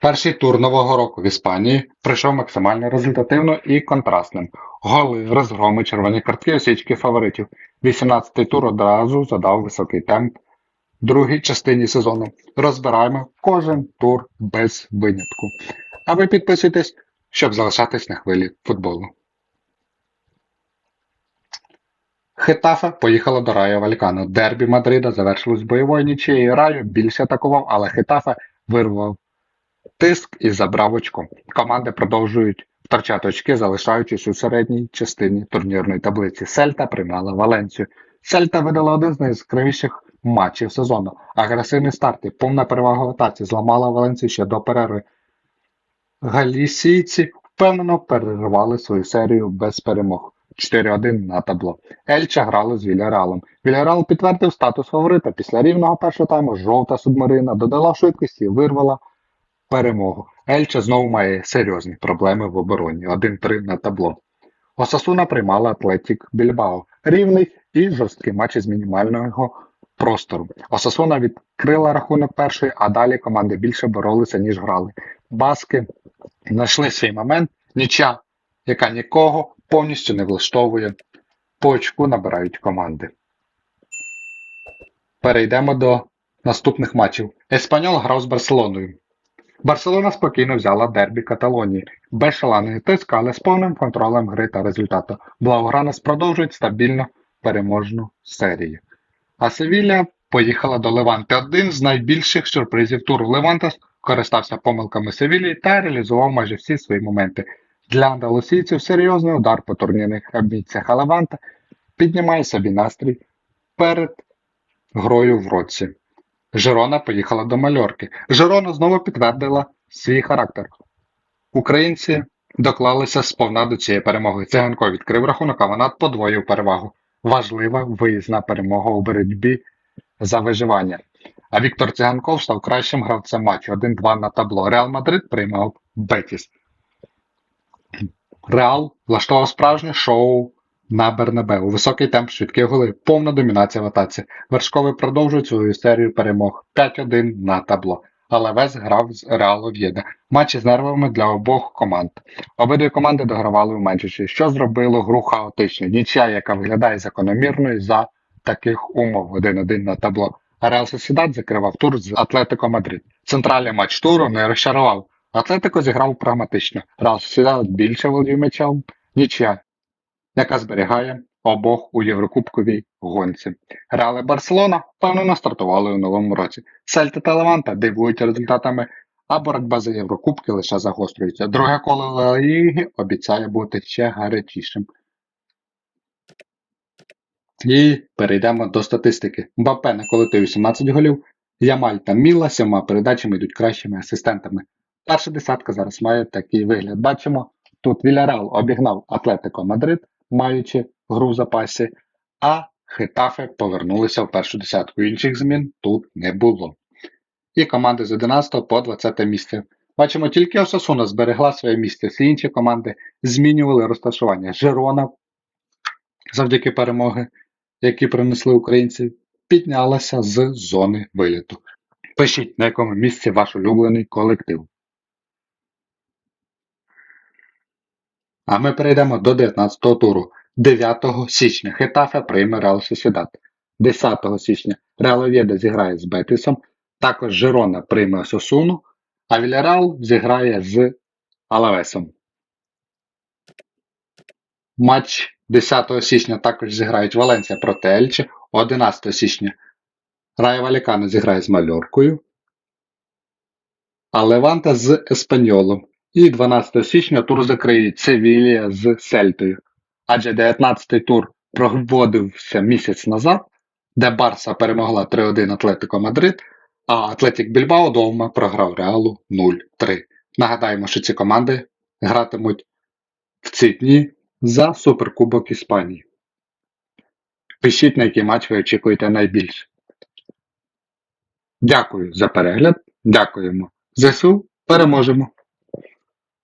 Перший тур нового року в Іспанії пройшов максимально результативно і контрастним. Голи, розгроми, червоні картки, осічки фаворитів. 18-й тур одразу задав високий темп другій частині сезону. Розбираємо кожен тур без винятку. А ви підписуйтесь, щоб залишатись на хвилі футболу. Хетафе поїхала до Райо Валькано. Дербі Мадрида завершилось бойовою нічиєю. Райо більше атакував, але Хетафе вирвав тиск і забрав очко. Команди продовжують втрачати очки, залишаючись у середній частині турнірної таблиці. Сельта приймала Валенцію. Сельта видала один з найяскравіших матчів сезону. Агресивний старт і повна перевага в атаці зламала Валенцію ще до перерви. Галісійці впевнено перервали свою серію без перемог. 4-1 на табло. Ельча грали з Вільяреалом. Вільяреал підтвердив статус фаворита. Після рівного першого тайму жовта субмарина додала швидкості і вирвала перемогу. Ельча знову має серйозні проблеми в обороні. 1-3 на табло. Осасуна приймала Атлетік Більбао. Рівний і жорсткий матч із мінімального простору. Осасуна відкрила рахунок першої, а далі команди більше боролися, ніж грали. Баски знайшли свій момент. Ніча, яка нікого повністю не влаштовує. По очку набирають команди. Перейдемо до наступних матчів. Еспаньол грав з Барселоною. Барселона спокійно взяла дербі Каталонії, без шаленої тиску, але з повним контролем гри та результату. Блаугранес продовжують стабільно переможну серію. А Севілля поїхала до Леванти. Один з найбільших сюрпризів туру. Леванта користався помилками Севілії та реалізував майже всі свої моменти. Для андалусійців серйозний удар по турнірних амбіціях, Леванта піднімає собі настрій перед грою в році. Жирона поїхала до Мальорки. Жирона знову підтвердила свій характер. Українці доклалися сповна до цієї перемоги. Циганко відкрив рахунок, а вона подвоїв перевагу. Важлива виїзна перемога у боротьбі за виживання. А Віктор Циганков став кращим гравцем матчу 1-2 на табло. Реал Мадрид приймав Бетіс. Реал влаштував справжнє шоу на Бернабеу. Високий темп, швидкі голи, повна домінація в атаці. Вершковий продовжує свою серію перемог 5-1 на табло. Але весь грав з Реалу В'єда. Матчі з нервами для обох команд. Обидві команди догравали в меншості, що зробило гру хаотичною. Нічия, яка виглядає закономірною за таких умов 1-1 на табло. Реал Сосідат закривав тур з Атлетико Мадрид. Центральний матч туру не розчарував. Атлетико зіграв прагматично. Реал Сосідат більше володів м'ячем, нічия, яка зберігає обох у Єврокубковій гонці. Реал і Барселона впевнено стартували у новому році. Сельта та Леванта дивують результатами, а боротьба за Єврокубки лише загострюється. Друге коло Ліги обіцяє бути ще гарячішим. І перейдемо до статистики. Мбаппе наколотив 18 голів, Ямаль та Міла сьома передачами йдуть кращими асистентами. Перша десятка зараз має такий вигляд. Бачимо, тут Вільяреал обігнав Атлетико Мадрид, маючи гру в запасі, а Хетафе повернулися в першу десятку. Інших змін тут не було. І команди з 11 по 20 місце. Бачимо, тільки Осасуна зберегла своє місце, всі інші команди змінювали розташування. Жирона завдяки перемоги, які принесли українці, піднялася з зони виліту. Пишіть, на якому місці ваш улюблений колектив. А ми перейдемо до 19-го туру. 9 січня Хетафе прийме Реал Сосідат. 10 січня Реал Овєда зіграє з Бетисом. Також Жирона прийме Сосуну, а Вільяреал зіграє з Алавесом. Матч 10 січня також зіграють Валенсія проти Ельче. 11 січня Райо Валікано зіграє з Мальоркою, а Леванта з Еспаньолом. І 12 січня тур закриють Севілія з Сельтою. Адже 19-й тур проводився місяць назад, де Барса перемогла 3-1 Атлетико Мадрид, а Атлетік Більбао вдома програв Реалу 0-3. Нагадаємо, що ці команди гратимуть в ці дні за Суперкубок Іспанії. Пишіть, на який матч ви очікуєте найбільше. Дякую за перегляд. Дякуємо. ЗСУ переможемо!